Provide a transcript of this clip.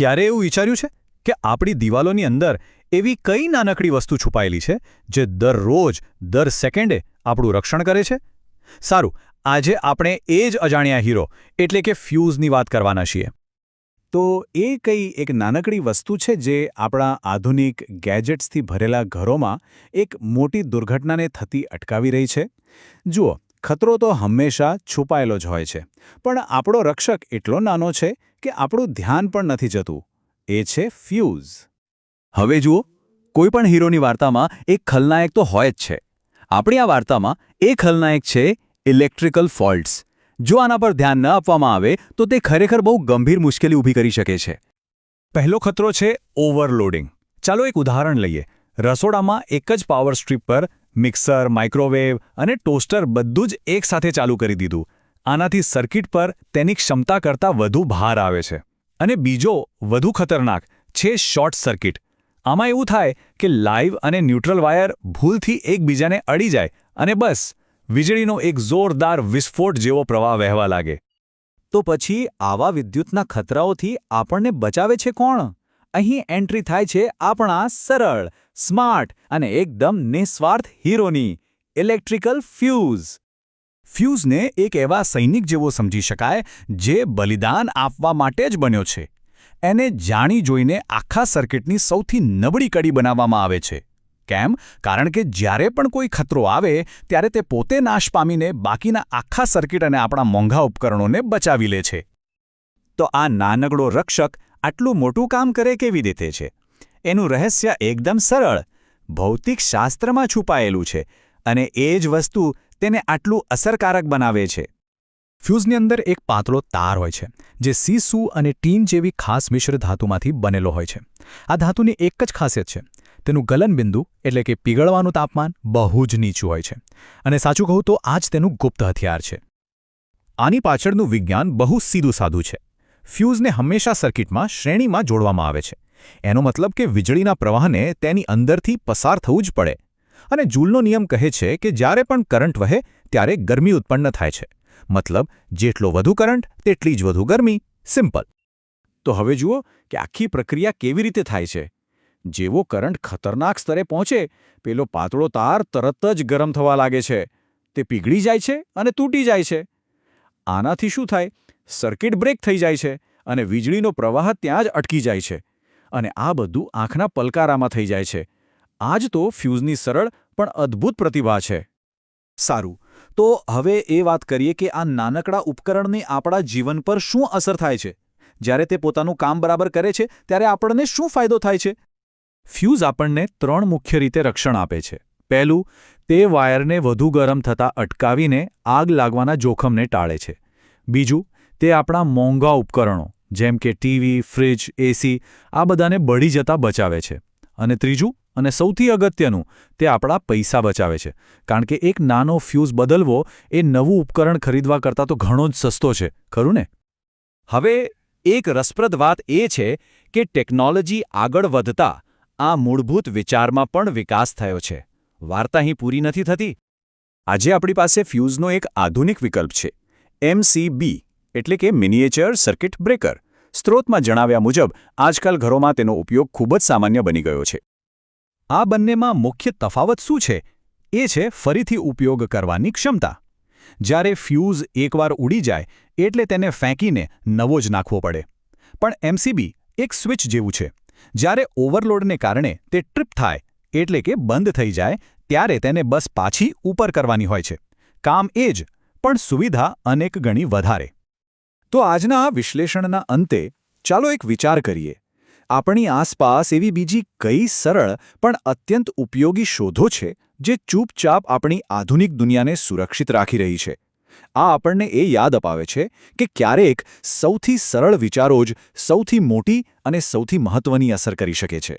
ક્યારે એવું વિચાર્યું છે કે આપણી દિવાલોની અંદર એવી કઈ નાનકડી વસ્તુ છુપાયેલી છે જે દરરોજ, દર સેકન્ડે આપણું રક્ષણ કરે છે? સારું, આજે આપણે એ જ અજાણ્યા હીરો એટલે કે ફ્યુઝની વાત કરવાના છીએ. તો એ કઈ એક નાનકડી વસ્તુ છે જે આપણા આધુનિક ગેજેટ્સથી ભરેલા ઘરોમાં એક મોટી દુર્ઘટનાને થતી અટકાવી રહી છે? જુઓ ખતરો તો હંમેશા છુપાયેલો જ હોય છે. પણ આપણો રક્ષક એટલો નાનો છે કે આપણું ધ્યાન પણ નથી જતું. એ છે ફ્યુઝ. હવે જુઓ, કોઈ પણ હીરોની વાર્તામાં એક ખલનાયક તો હોય જ છે. આપણી આ વાર્તામાં એ ખલનાયક છે ઇલેક્ટ્રિકલ ફોલ્ટ્સ. જો આના પર ધ્યાન ન આપવામાં આવે, તો તે ખરેખર બહુ ગંભીર મુશ્કેલી ઊભી કરી શકે છે. પહેલો ખતરો છે ઓવરલોડિંગ. ચાલો એક ઉદાહરણ લઈએ. રસોડામાં એક જ પાવર સ્ટ્રીપ પર મિક્સર, માઇક્રોવેવ અને ટોસ્ટર બધું જ એકસાથે ચાલુ કરી દીધું. આનાથી સર્કિટ પર તેની ક્ષમતા કરતાં વધુ ભાર આવે છે. અને બીજો વધુ ખતરનાક છે શોર્ટ સર્કિટ. આમાં એવું થાય કે લાઇવ અને ન્યુટ્રલ વાયર ભૂલથી એકબીજાને અડી જાય અને બસ, વીજળીનો એક જોરદાર વિસ્ફોટ જેવો પ્રવાહ વહેવા લાગે. તો પછી આવા વિદ્યુતના ખતરાઓથી આપણને બચાવે છે કોણ? અહીં એન્ટ્રી થાય છે આપણા સરળ, સ્માર્ટ અને એકદમ નિસ્વાર્થ હીરોની, ઇલેક્ટ્રિકલ ફ્યુઝ. ફ્યુઝને એક એવા સૈનિક જેવો સમજી શકાય જે બલિદાન આપવા માટે જ બન્યો છે. એને જાણી જોઈને આખા સર્કિટની સૌથી નબળી કડી બનાવવામાં આવે છે. કેમ? કારણ કે જ્યારે પણ કોઈ ખતરો આવે, ત્યારે તે પોતે નાશ પામીને બાકીના આખા સર્કિટ અને આપણા મોંઘા ઉપકરણોને બચાવી લે છે. તો આ નાનકડો રક્ષક આટલું મોટું કામ કરે કેવી રીતે છે? એનું રહસ્ય એકદમ સરળ. ભૌતિક શાસ્ત્રમાં છુપાયેલું છે અને એ જ વસ્તુ તેને આટલું અસરકારક બનાવે છે. ફ્યુઝની અંદર એક પાતળો તાર હોય છે, જે સીસુ અને ટીન જેવી ખાસ મિશ્ર ધાતુમાંથી બનેલો હોય છે. આ ધાતુની એક જ ખાસિયત છે. તેનું ગલનબિંદુ એટલે કે પીગળવાનું તાપમાન બહુ જ નીચું હોય છે. અને સાચું કહું તો આ જ તેનું ગુપ્ત હથિયાર છે. આની પાછળનું વિજ્ઞાન બહુ સીધું સાધું છે. ફ્યુઝને હંમેશા સર્કિટમાં શ્રેણીમાં જોડવામાં આવે છે. એનો મતલબ કે વીજળીના પ્રવાહને તેની અંદરથી પસાર થવું જ પડે. અને જૂલનો નિયમ કહે છે કે જ્યારે પણ કરંટ વહે, ત્યારે ગરમી ઉત્પન્ન થાય છે. મતલબ, જેટલો વધુ કરંટ, તેટલી જ વધુ ગરમી. સિમ્પલ. તો હવે જુઓ કે આખી પ્રક્રિયા કેવી રીતે થાય છે. જેવો કરંટ ખતરનાક સ્તરે પહોંચે, પેલો પાતળો તાર તરત જ ગરમ થવા લાગે છે. તે પીગળી જાય છે અને તૂટી જાય છે. આનાથી શું થાય? સર્કિટ બ્રેક થઈ જાય છે અને વીજળીનો પ્રવાહ ત્યાં જ અટકી જાય છે અને આ બધું આંખના પલકારામાં થઈ જાય છે. આ જ તો ફ્યુઝની સરળ પણ અદ્ભુત પ્રતિભા છે. સારું, તો હવે એ વાત કરીએ કે આ નાનકડા ઉપકરણની આપણા જીવન પર શું અસર થાય છે? જ્યારે તે પોતાનું કામ બરાબર કરે છે, ત્યારે આપણને શું ફાયદો થાય છે? ફ્યુઝ આપણને ત્રણ મુખ્ય રીતે રક્ષણ આપે છે. પહેલું, તે વાયરને વધુ ગરમ થતાં અટકાવીને આગ લાગવાના જોખમને ટાળે છે. બીજું તે આપણા મોંઘા ઉપકરણો, જેમ કે ટીવી, ફ્રિજ, એસી, આ બધાને બળી જતા બચાવે છે. અને ત્રીજું, અને સૌથી અગત્યનું, તે આપણા પૈસા બચાવે છે. કારણ કે એક નાનો ફ્યુઝ બદલવો એ નવું ઉપકરણ ખરીદવા કરતાં તો ઘણો જ સસ્તો છે. ખરું ને? હવે, એક રસપ્રદ વાત એ છે કે ટેકનોલોજી આગળ વધતા આ મૂળભૂત વિચારમાં પણ વિકાસ થયો છે. વાર્તા અહીં પૂરી નથી થતી. આજે આપણી પાસે ફ્યુઝનો એક આધુનિક વિકલ્પ છે. એમસીબી એટલે કે મિનિએચર સર્કિટ બ્રેકર. સ્ત્રોતમાં જણાવ્યા મુજબ, આજકાલ ઘરોમાં તેનો ઉપયોગ ખૂબ જ સામાન્ય બની ગયો છે. આ બંનેમાં મુખ્ય તફાવત શું છે? એ છે ફરીથી ઉપયોગ કરવાની ક્ષમતા. જ્યારે ફ્યુઝ એકવાર ઉડી જાય, એટલે તેને ફેંકીને નવો જ નાખવો પડે. પણ એમસીબી એક સ્વિચ જેવું છે. જ્યારે ઓવરલોડને કારણે તે ટ્રીપ થાય, એટલે કે બંધ થઈ જાય, ત્યારે તેને બસ પાછી ઉપર કરવાની હોય છે. કામ એ જ, પણ સુવિધા અનેક ગણી વધારે. તો આજના આ વિશ્લેષણના અંતે ચાલો એક વિચાર કરીએ. આપણી આસપાસ એવી બીજી કઈ સરળ પણ અત્યંત ઉપયોગી શોધો છે, જે ચૂપચાપ આપણી આધુનિક દુનિયાને સુરક્ષિત રાખી રહી છે. આ આપણને એ યાદ અપાવે છે કે ક્યારેક સૌથી સરળ વિચારો જ સૌથી મોટી અને સૌથી મહત્વની અસર કરી શકે છે.